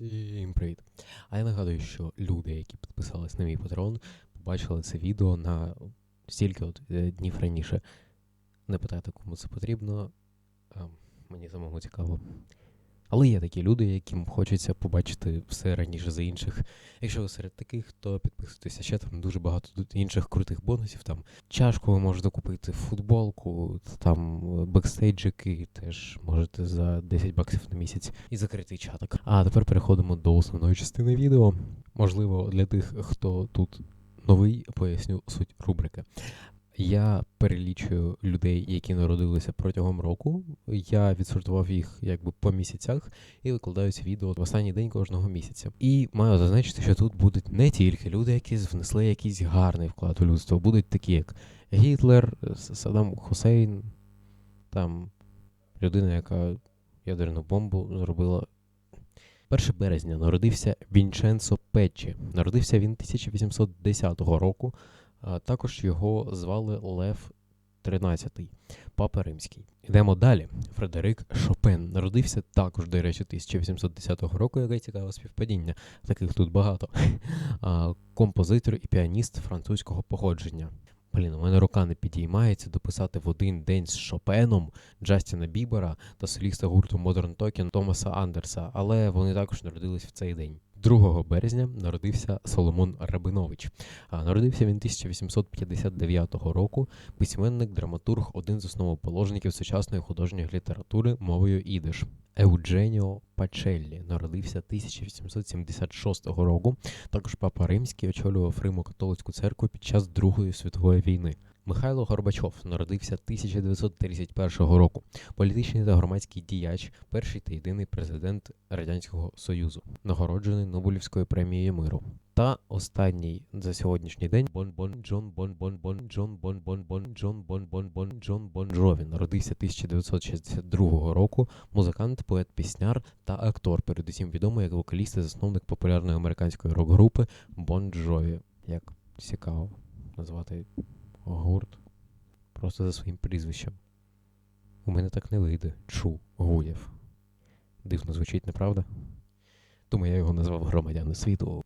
Всім привіт! А я нагадую, що люди, які підписались на мій патрон, побачили це відео на стільки от е, днів раніше. Не питайте, кому це потрібно. а Мені самому цікаво. Але є такі люди, яким хочеться побачити все раніше за інших. Якщо ви серед таких, то підписуйтеся ще там дуже багато інших крутих бонусів. Там чашку ви можете купити, футболку, там е, бекстейджики теж можете за 10 баксів на місяць і закритий чаток. А тепер переходимо до основної частини відео. Можливо, для тих, хто тут новий, поясню суть рубрики. Я перелічую людей, які народилися протягом року. Я відсортував їх якби по місяцях і викладаю ці відео в останній день кожного місяця. І маю зазначити, що тут будуть не тільки люди, які внесли якийсь гарний вклад у людство, будуть такі, як Гітлер, Саддам Хусейн, там людина, яка ядерну бомбу зробила. 1 березня народився Вінченцо Печчі. Народився він 1810 року. Також його звали Лев XIII, Папа Римський. Йдемо далі. Фредерик Шопен народився також, до речі, 1810 року, яке цікаве співпадіння. Таких тут багато. Композитор і піаніст французького походження. Блін, у мене рука не підіймається дописати в один день з Шопеном Джастіна Бібера та соліста гурту Modern Talking Томаса Андерса, але вони також народились в цей день. 2 березня народився Соломон Рабинович. Народився він 1859 року. Письменник, драматург, один з основоположників сучасної художньої літератури мовою ідиш. Еудженіо Пачеллі народився 1876 року. Також папа Римський очолював Римо-католицьку церкву під час Другої світової війни. Михайло Горбачов народився 1931 року. Політичний та громадський діяч, перший та єдиний президент Радянського Союзу, нагороджений Нобелівською премією миру. Та останній за сьогоднішній день Бон Бон Джон Бон Бон Бон Джон Бон Бон Бон Джон Бон Бон Бон Джон Бон Джові народився 1962 року. Музикант, поет, пісняр та актор, передусім відомий як вокаліст і засновник популярної американської рок-групи Бон Джові. Як цікаво назвати гурт просто за своїм прізвищем. У мене так не вийде. Чу Гуєв. Дивно звучить, неправда? Тому я його назвав громадяни світу.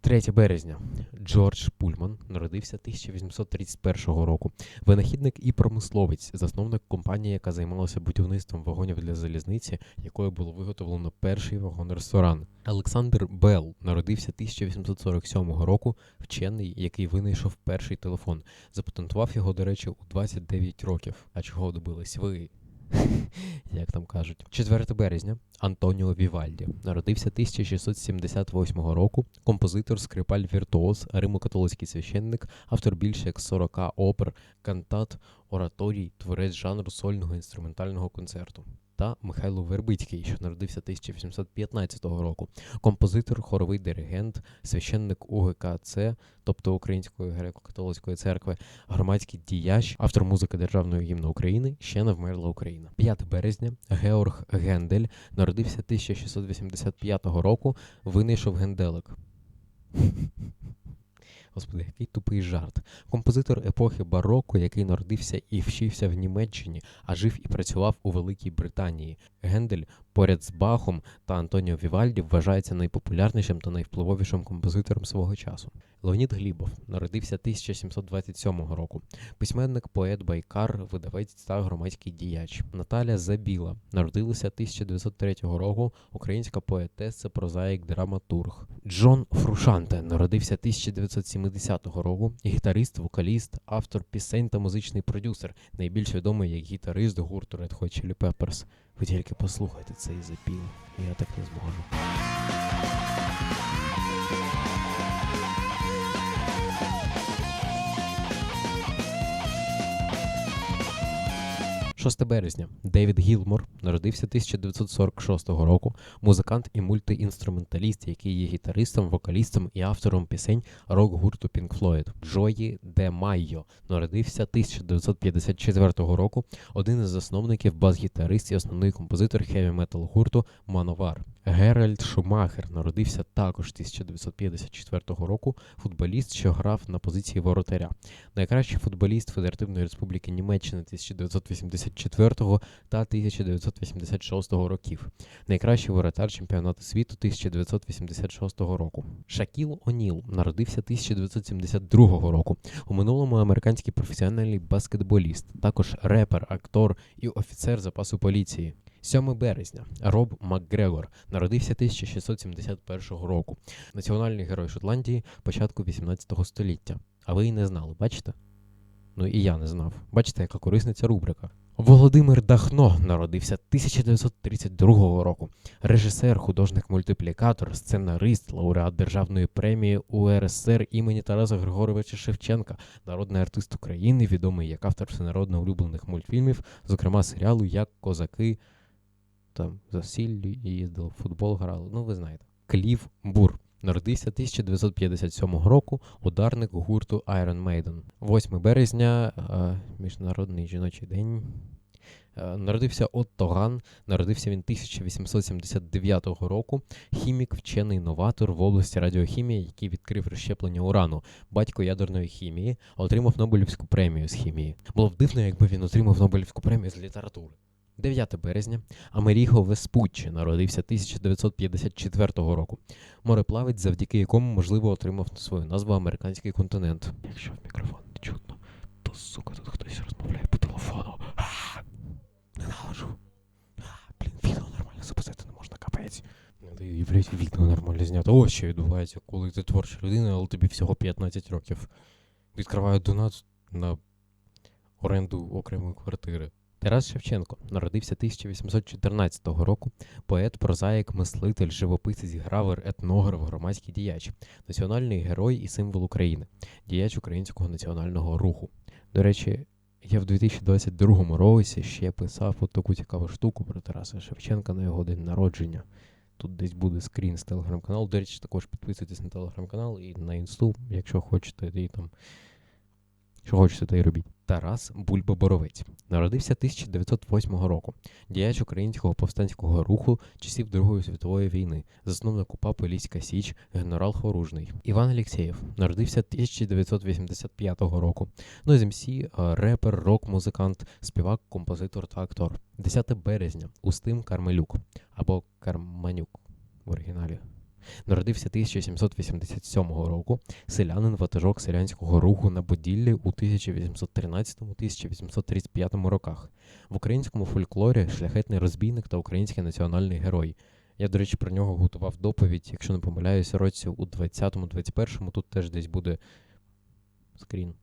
3 березня. Джордж Пульман народився 1831 року. Винахідник і промисловець, засновник компанії, яка займалася будівництвом вагонів для залізниці, якою було виготовлено перший вагон-ресторан. Олександр Белл народився 1847 року, вчений, який винайшов перший телефон. Запатентував його, до речі, у 29 років. А чого добились ви? Як там кажуть, 4 березня Антоніо Вівальді народився 1678 року. Композитор, скрипаль, віртуоз, римо-католицький священник, автор більше як 40 опер, кантат, ораторій, творець жанру сольного інструментального концерту. Та Михайло Вербицький, що народився 1815 року, композитор, хоровий диригент, священник УГКЦ, тобто Української греко-католицької церкви, громадський діяч, автор музики Державної гімну України, ще не вмерла Україна. 5 березня Георг Гендель народився 1685 року, винайшов генделик. Господи, який тупий жарт. Композитор епохи бароко, який народився і вчився в Німеччині, а жив і працював у Великій Британії. Гендель поряд з Бахом та Антоніо Вівальді вважається найпопулярнішим та найвпливовішим композитором свого часу. Леонід Глібов народився 1727 року. Письменник, поет, байкар, видавець та громадський діяч. Наталя Забіла народилася 1903 року. Українська поетеса, прозаїк, драматург. Джон Фрушанте народився 1970 року. Гітарист, вокаліст, автор пісень та музичний продюсер, найбільш відомий як гітарист гурту Red Hot Chili Peppers. Ви тільки послухайте цей запіл, я так не зможу. «6 березня Девід Гілмор народився 1946 року, музикант і мультиінструменталіст, який є гітаристом, вокалістом і автором пісень рок-гурту Pink Floyd. Джої Де Майо народився 1954 року, один із засновників бас-гітарист і основний композитор хеві-метал гурту Мановар. Геральд Шумахер народився також 1954 року. Футболіст, що грав на позиції воротаря. Найкращий футболіст Федеративної Республіки Німеччини 1984 та 1986 років. Найкращий воротар чемпіонату світу 1986 року. Шакіл Оніл народився 1972 року. У минулому американський професіональний баскетболіст, також репер, актор і офіцер запасу поліції. 7 березня Роб Макгрегор народився 1671 року. Національний герой Шотландії початку 18 століття. А ви і не знали, бачите? Ну і я не знав. Бачите, яка корисна ця рубрика. Володимир Дахно народився 1932 року. Режисер, художник-мультиплікатор, сценарист, лауреат Державної премії УРСР імені Тараса Григоровича Шевченка, народний артист України, відомий як автор всенародно улюблених мультфільмів, зокрема серіалу Як козаки там засіллю їздили футбол грали. Ну, ви знаєте. Клів Бур. Народився 1957 року ударник гурту Iron Maiden. 8 березня, е, Міжнародний жіночий день. Е, Народився Отто Ган, народився він 1879 року. Хімік, вчений новатор в області радіохімії, який відкрив розщеплення урану, батько ядерної хімії, отримав Нобелівську премію з хімії. Було б дивно, якби він отримав Нобелівську премію з літератури. 9 березня Амеріго Веспуччі народився 1954 року. Мореплавець, завдяки якому, можливо, отримав свою назву американський континент. Якщо в мікрофон не чутно, то сука, тут хтось розмовляє по телефону. А, Ненавижу. Блін, відео нормально записати не можна, капець. Надо і, блядь, відео нормально зняти. Ось що відбувається, коли ти творча людина, але тобі всього 15 років. Відкриваю донат на оренду окремої квартири. Тарас Шевченко народився 1814 року. Поет, прозаїк, мислитель, живописець, гравер, етнограф, громадський діяч, національний герой і символ України, діяч українського національного руху. До речі, я в 2022 році ще писав от таку цікаву штуку про Тараса Шевченка на його день народження. Тут десь буде скрін з телеграм-каналу. До речі, також підписуйтесь на телеграм-канал і на інсту, якщо хочете, і там. Що хочете, то й робіть. Тарас Бульба Боровець народився 1908 року, діяч українського повстанського руху часів Другої світової війни, засновник УПА Поліська Січ, генерал Хоружний. Іван Алєксєєв народився 1985 року. Ну з МС, репер, рок-музикант, співак, композитор та актор. 10 березня Устим Кармелюк або Карманюк в оригіналі. Народився 1787 року, селянин ватажок селянського руху на Поділлі у 1813-1835 роках. В українському фольклорі шляхетний розбійник та український національний герой. Я, до речі, про нього готував доповідь, якщо не помиляюся, році у 20-21, тут теж десь буде скрін.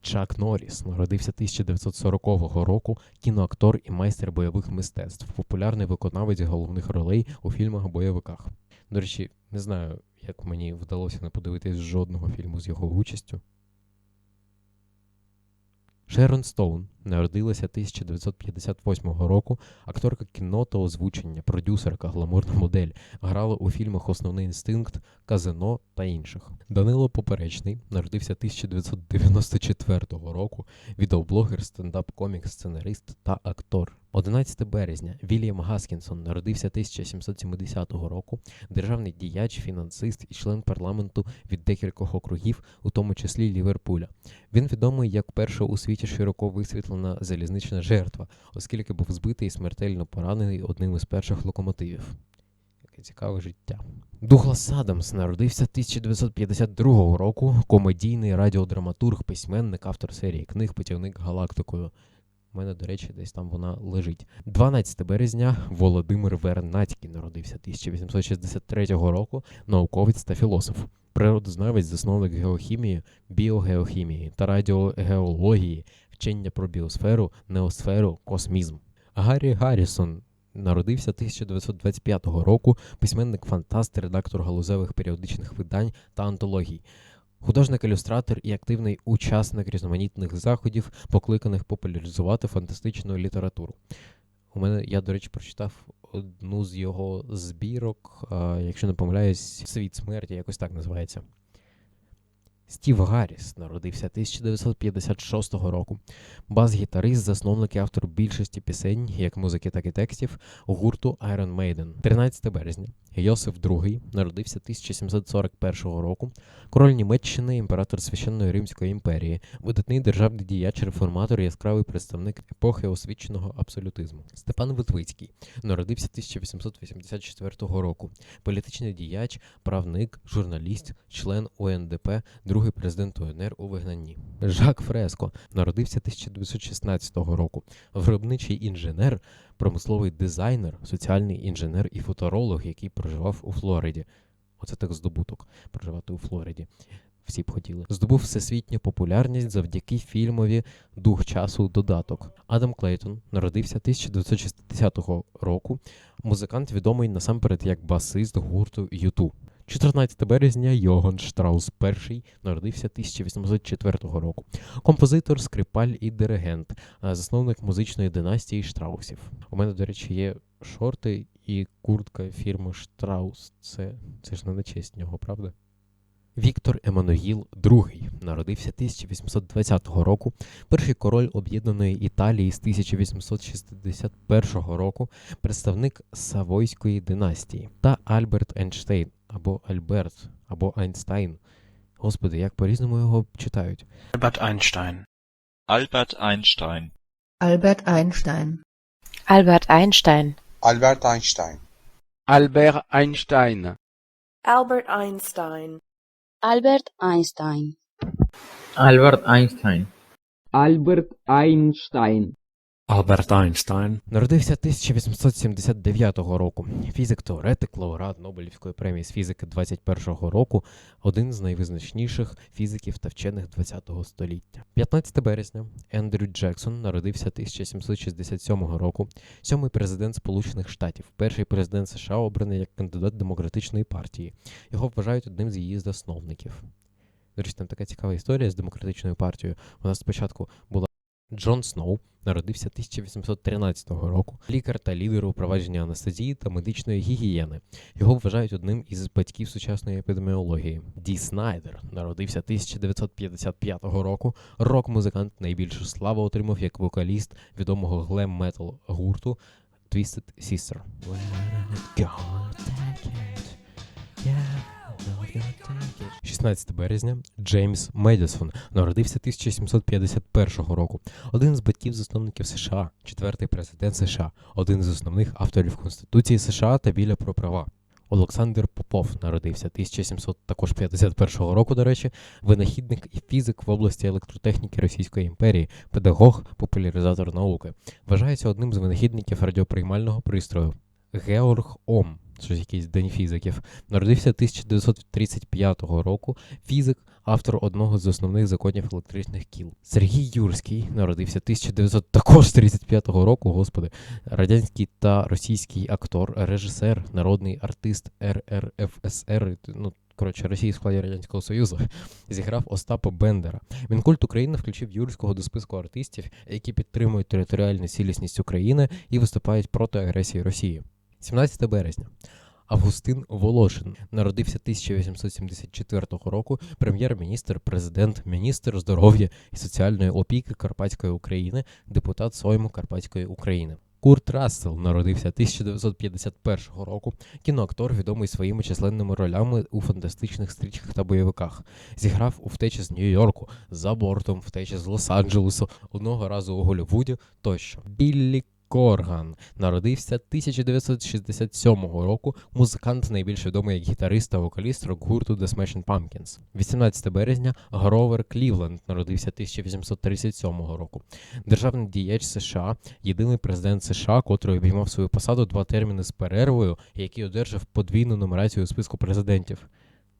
Чак Норріс народився 1940 року, кіноактор і майстер бойових мистецтв, популярний виконавець головних ролей у фільмах-бойовиках. До речі, не знаю, як мені вдалося не подивитись жодного фільму з його участю. Шерон Стоун народилася 1958 року, акторка кіно та озвучення, продюсерка, гламурна модель, грала у фільмах Основний інстинкт, Казино та інших. Данило Поперечний народився 1994 року, відеоблогер, стендап-комік, сценарист та актор. 11 березня Вільям Гаскінсон народився 1770 року, державний діяч, фінансист і член парламенту від декількох округів, у тому числі Ліверпуля. Він відомий як перша у світі широко висвітлена залізнична жертва, оскільки був збитий і смертельно поранений одним із перших локомотивів. Яке цікаве життя. Дуглас Адамс народився 1952 року, комедійний радіодраматург, письменник, автор серії книг, путівник галактикою. У мене, до речі, десь там вона лежить. 12 березня Володимир Вернацький народився 1863 року, науковець та філософ, природознавець, засновник геохімії, біогеохімії та радіогеології, вчення про біосферу, неосферу, космізм. Гаррі Гаррісон народився 1925 року, письменник фантаст, редактор галузевих періодичних видань та антологій. Художник-ілюстратор і активний учасник різноманітних заходів, покликаних популяризувати фантастичну літературу. У мене, я, до речі, прочитав одну з його збірок, якщо не помиляюсь, Світ смерті, якось так називається. Стів Гарріс народився 1956 року. Бас-гітарист, засновник і автор більшості пісень, як музики, так і текстів, гурту Iron Maiden. 13 березня. Йосиф II народився 1741 року. Король Німеччини, імператор Священної Римської імперії, видатний державний діяч, реформатор, яскравий представник епохи освіченого абсолютизму. Степан Витвицький народився 1884 року. Політичний діяч, правник, журналіст, член УНДП, другий президент УНР у вигнанні. Жак Фреско народився 1916 року. Виробничий інженер, промисловий дизайнер, соціальний інженер і футуролог, який проживав у Флориді. Оце так здобуток проживати у Флориді. Всі б хотіли. Здобув всесвітню популярність завдяки фільмові Дух часу додаток. Адам Клейтон народився 1960 року. Музикант відомий насамперед як басист гурту Юту. 14 березня Йоган Штраус І народився 1804 року. Композитор, скрипаль і диригент, засновник музичної династії Штраусів. У мене, до речі, є шорти і куртка фірми Штраус. Це, це ж не на честь нього, правда? Віктор Еммануїл II народився 1820 року, перший король об'єднаної Італії з 1861 року, представник Савойської династії, та Альберт Ейнштейн або Альберт, або Айнстайн. Господи, як по-різному його читають. Альберт Айнштайн. Альберт Айнштайн. Альберт Айнштайн. Альберт Айнштайн. Альберт Айнштайн. Альберт Айнштайн. Albert Einstein. Albert Einstein. Albert Einstein. Albert Einstein. Albert Einstein. Народився 1879 року. Фізик-теоретик, лауреат Нобелівської премії з фізики 21-го року, один з найвизначніших фізиків та вчених 20-го століття. 15 березня Ендрю Джексон народився 1767 року, сьомий президент Сполучених Штатів, перший президент США обраний як кандидат демократичної партії. Його вважають одним з її засновників. До речі, там така цікава історія з демократичною партією. Нас спочатку була Джон Сноу народився 1813 року, лікар та лідер у провадженні анестезії та медичної гігієни. Його вважають одним із батьків сучасної епідеміології. Ді Снайдер народився 1955 року. Рок-музикант найбільшу славу отримав як вокаліст відомого глем метал гурту Twisted Sister. When 16 березня Джеймс Медісон народився 1751 року. Один з батьків-засновників США, четвертий президент США, один з основних авторів Конституції США та біля про права. Олександр Попов народився 1751 року, до речі, винахідник і фізик в області електротехніки Російської імперії, педагог, популяризатор науки. Вважається одним з винахідників радіоприймального пристрою. Георг Ом, щось якийсь день фізиків, народився 1935 року. Фізик, автор одного з основних законів електричних кіл. Сергій Юрський народився 1935 року. Господи, радянський та російський актор, режисер, народний артист РРФСР. Ну коротше, Росії в складі радянського союзу зіграв Остапа Бендера. Мінкульт України включив Юрського до списку артистів, які підтримують територіальну цілісність України і виступають проти агресії Росії. 17 березня. Августин Волошин народився 1874 року, прем'єр-міністр, президент, міністр здоров'я і соціальної опіки Карпатської України, депутат Сойму Карпатської України. Курт Рассел народився 1951 року, кіноактор, відомий своїми численними ролями у фантастичних стрічках та бойовиках. Зіграв у втечі з Нью-Йорку, за бортом, втечі з Лос-Анджелесу, одного разу у Голлівуді тощо. Біллі Корган народився 1967 року. Музикант найбільш відомий як гітарист та вокаліст рок-гурту The Smashing Pumpkins. 18 березня Гровер Клівленд народився 1837 року. Державний діяч США, єдиний президент США, котрий обіймав свою посаду два терміни з перервою, який одержав подвійну нумерацію у списку президентів.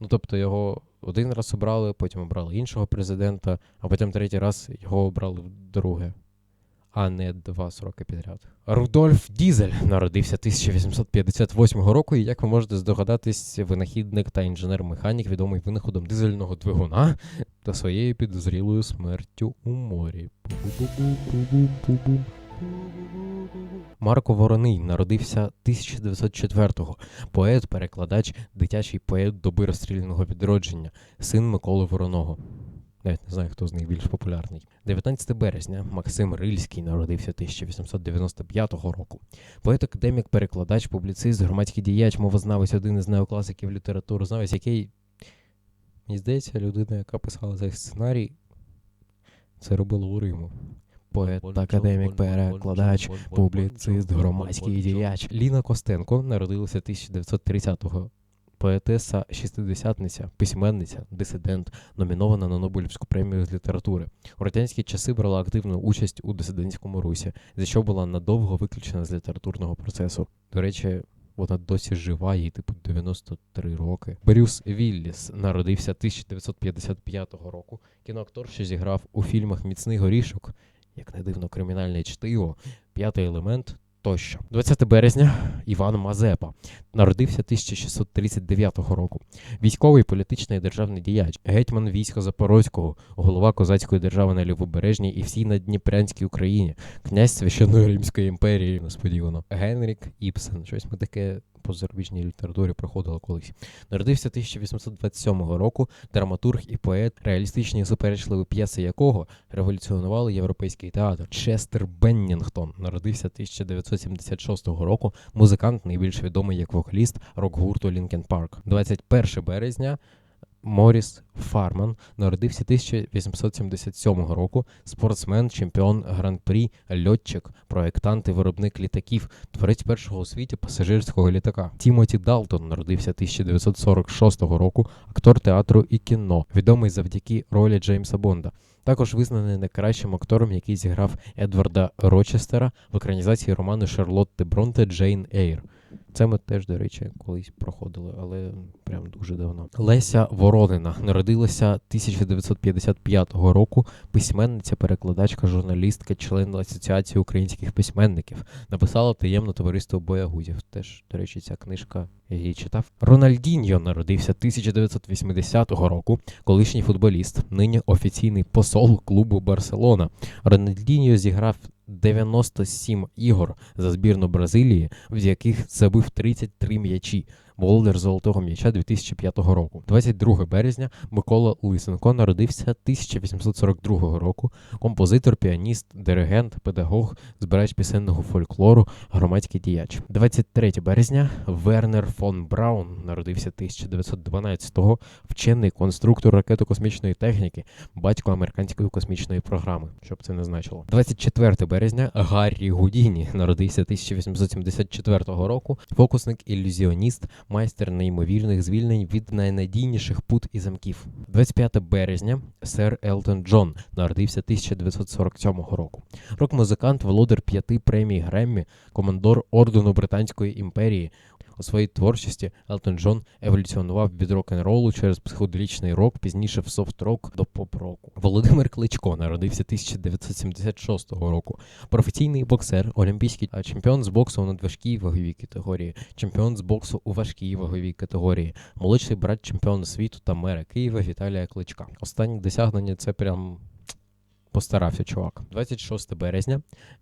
Ну тобто його один раз обрали, потім обрали іншого президента, а потім третій раз його обрали вдруге а не два сроки підряд. Рудольф Дізель народився 1858 року, і як ви можете здогадатись, винахідник та інженер-механік, відомий винаходом дизельного двигуна та своєю підозрілою смертю у морі. Марко Вороний народився 1904-го. Поет, перекладач, дитячий поет доби розстріляного відродження, син Миколи Вороного. Навіть не знаю, хто з них більш популярний. 19 березня Максим Рильський народився 1895 року. Поет, академік, перекладач, публіцист, громадський діяч, мовознавець, один із неокласиків літературознавець, який, мені здається, людина, яка писала цей сценарій, це робила у Риму. Поет, академік, перекладач, публіцист, громадський діяч. Ліна Костенко народилася 1930-го. Поетеса, шістидесятниця, письменниця, дисидент, номінована на Нобелівську премію з літератури. У радянські часи брала активну участь у дисидентському русі, за що була надовго виключена з літературного процесу. До речі, вона досі жива, їй типу 93 роки. Брюс Вілліс народився 1955 року. Кіноактор, що зіграв у фільмах Міцний горішок, як не дивно, кримінальне чтиво, п'ятий елемент тощо. 20 березня Іван Мазепа народився 1639 року. Військовий, політичний і державний діяч, гетьман війська Запорозького, голова козацької держави на Лівобережній і всій Надніпрянській Україні, князь священної Римської імперії, несподівано. Генрік Іпсен. Щось ми таке по зарубіжній літературі проходило колись. Народився 1827 року, драматург і поет, реалістичні і суперечливі п'єси якого революціонували європейський театр. Честер Беннінгтон народився 1976 року, музикант, найбільш відомий як вокаліст рок-гурту Лінкен Парк. 21 березня. Моріс Фарман народився 1877 року, спортсмен, чемпіон гран-прі, льотчик, проєктант і виробник літаків, творець першого у світі пасажирського літака. Тімоті Далтон народився 1946 року, актор театру і кіно, відомий завдяки ролі Джеймса Бонда. Також визнаний найкращим актором, який зіграв Едварда Рочестера в екранізації роману Шарлотти Бронте Джейн Ейр. Це ми теж, до речі, колись проходили, але прям дуже давно. Леся Воронина народилася 1955 року. Письменниця, перекладачка, журналістка, член Асоціації українських письменників. Написала таємне товариство боягузів. Теж, до речі, ця книжка я її читав. Рональдіньо народився 1980 року. Колишній футболіст, нині офіційний посол клубу Барселона. Рональдіньо зіграв 97 ігор за збірну Бразилії, в яких забив 33 м'ячі. Володар золотого м'яча 2005 року. 22 березня Микола Лисенко народився 1842 року. Композитор, піаніст, диригент, педагог, збирач пісенного фольклору, громадський діяч. 23 березня Вернер фон Браун народився 1912-го, вчений конструктор ракетно-космічної техніки, батько американської космічної програми, щоб це не значило. 24 березня Гаррі Гудіні народився 1874 року, фокусник, ілюзіоніст, майстер неймовірних звільнень від найнадійніших пут і замків. 25 березня сер Елтон Джон народився 1947 року. Рок-музикант, володар п'яти премій Греммі, командор ордену Британської імперії. У своїй творчості Елтон Джон еволюціонував від рок-н-ролу через психоделічний рок, пізніше в софт-рок до поп-року. Володимир Кличко народився 1976 року. Професійний боксер, олімпійський чемпіон з боксу у надважкій ваговій категорії, чемпіон з боксу у важкій ваговій категорії, молодший брат чемпіона світу та мера Києва Віталія Кличка. Останні досягнення це прям. Постарався чувак. 26 березня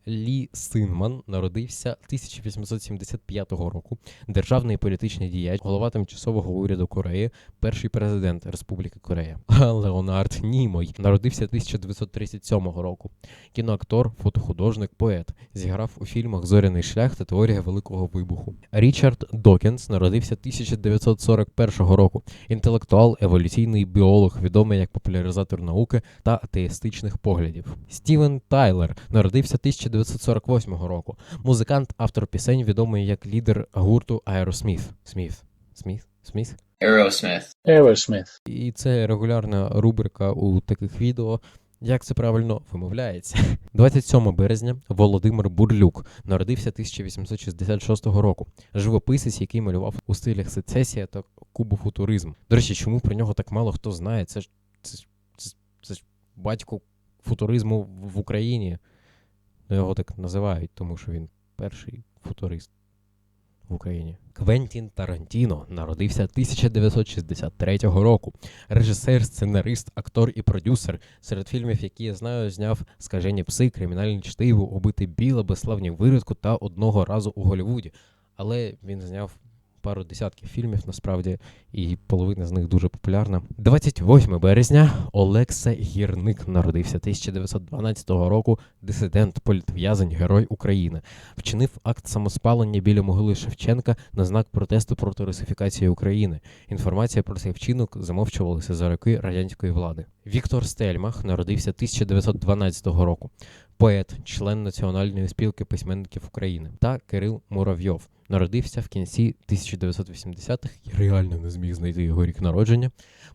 Лі Синман народився 1875 року. Державний політичний діяч, голова тимчасового уряду Кореї, перший президент Республіки Корея. Леонард Німой народився 1937 року. Кіноактор, фотохудожник, поет. Зіграв у фільмах Зоряний шлях та Теорія Великого Вибуху. Річард Докінс народився 1941 року. Інтелектуал, еволюційний біолог, відомий як популяризатор науки та атеїстичних поглядів. Стівен Тайлер народився 1948 року. Музикант, автор пісень, відомий як лідер гурту Aerosmith. Сміт. Сміт? Сміт? Aerosmith. Aerosmith. І це регулярна рубрика у таких відео. Як це правильно вимовляється? 27 березня Володимир Бурлюк народився 1866 року. Живописець, який малював у стилях сецесія та кубофутуризм. До речі, чому про нього так мало хто знає? Це ж це, ж- це, ж- це ж батько футуризму в- Україні. Ну, Його так називають, тому що він перший футурист. в Україні. Квентін Тарантіно народився 1963 року. Режисер, сценарист, актор і продюсер. Серед фільмів, які я знаю, зняв Скажені пси, кримінальне чтиво, убити біла, безславні виродку та одного разу у Голлівуді. Але він зняв пару десятків фільмів насправді, і половина з них дуже популярна. 28 березня Олекса Гірник народився 1912 року. Дисидент, політв'язень, герой України. Вчинив акт самоспалення біля могили Шевченка на знак протесту проти русифікації України. Інформація про цей вчинок замовчувалася за роки радянської влади. Віктор Стельмах народився 1912 року. Поет, член Національної спілки письменників України та Кирил Муравйов народився в кінці 1980-х. Я реально не зміг знайти його рік народження.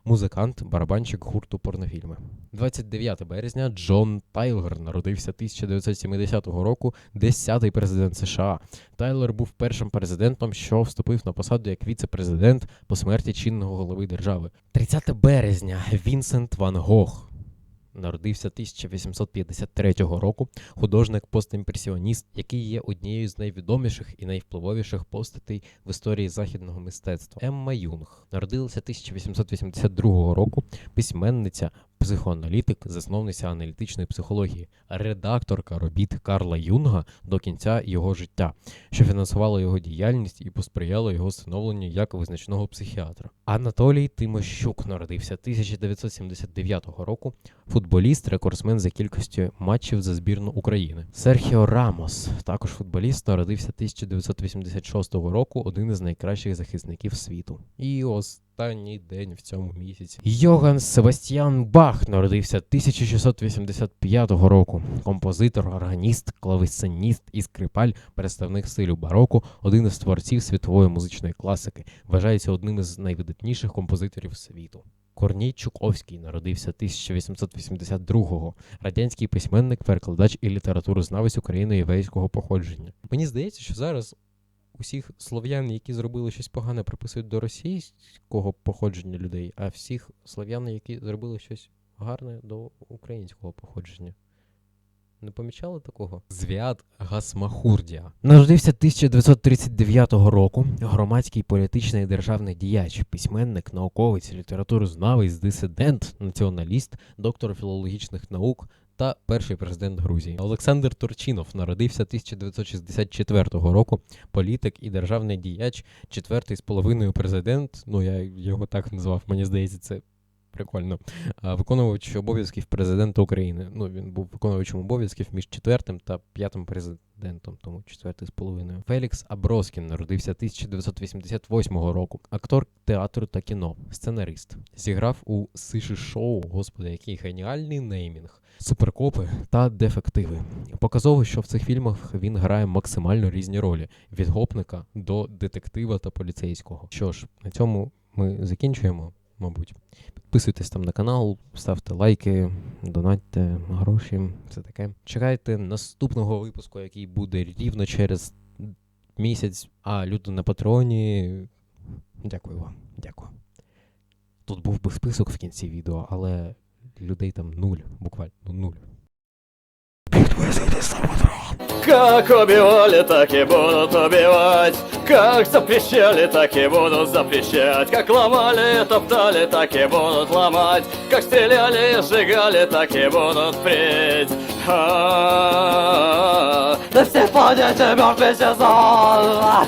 Музикант, барабанщик гурту порнофільми. 29 березня Джон Тайлер народився 1970 року, 10-й президент США. Тайлер був першим президентом, що вступив на посаду як віце-президент по смерті чинного голови держави. 30 березня Вінсент Ван Гог. Народився 1853 року художник постімпресіоніст, який є однією з найвідоміших і найвпливовіших постатей в історії західного мистецтва. Емма Юнг народилася 1882 року, письменниця, психоаналітик, засновниця аналітичної психології, редакторка робіт Карла Юнга до кінця його життя, що фінансувало його діяльність і посприяло його становленню як визначного психіатра. Анатолій Тимощук народився 1979 року, футболіст, рекордсмен за кількістю матчів за збірну України. Серхіо Рамос, також футболіст, народився 1986 року, один із найкращих захисників світу. І останній день в цьому місяці. Йоган Себастьян Бах народився 1685 року. Композитор, органіст, клавесиніст і скрипаль, представник стилю бароко, один із творців світової музичної класики, вважається одним із найвидатніших композиторів світу. Корній Чуковський народився 1882-го. Радянський письменник, перекладач і літературознавець України єврейського походження. Мені здається, що зараз усіх слов'ян, які зробили щось погане, приписують до російського походження людей, а всіх слов'ян, які зробили щось гарне до українського походження. Не помічали такого? Звят Гасмахурдія. Народився 1939 року. Громадський політичний і державний діяч, письменник, науковець, літературознавець, дисидент, націоналіст, доктор філологічних наук та перший президент Грузії. Олександр Турчинов народився 1964 року. Політик і державний діяч, четвертий з половиною президент. Ну я його так назвав. Мені здається, це прикольно. Виконувач обов'язків президента України. Ну, він був виконувачем обов'язків між четвертим та п'ятим президентом, тому четвертий з половиною. Фелікс Аброскін народився 1988 року. Актор театру та кіно, сценарист. Зіграв у Сиші шоу, господи, який геніальний неймінг. Суперкопи та дефективи. Показово, що в цих фільмах він грає максимально різні ролі: від гопника до детектива та поліцейського. Що ж, на цьому ми закінчуємо, мабуть. Підписуйтесь там на канал, ставте лайки, донатьте гроші, все таке. Чекайте наступного випуску, який буде рівно через місяць. А люди на патреоні. Дякую вам, дякую. Тут був би список в кінці відео, але людей там нуль, буквально нуль. На патрон! Как убивали, так и будут убивать Как запрещали, так и будут запрещать Как ломали топтали, так и будут ломать Как стреляли сжигали, так и будут впредь А-а-а. Да все планете мертвый сезон!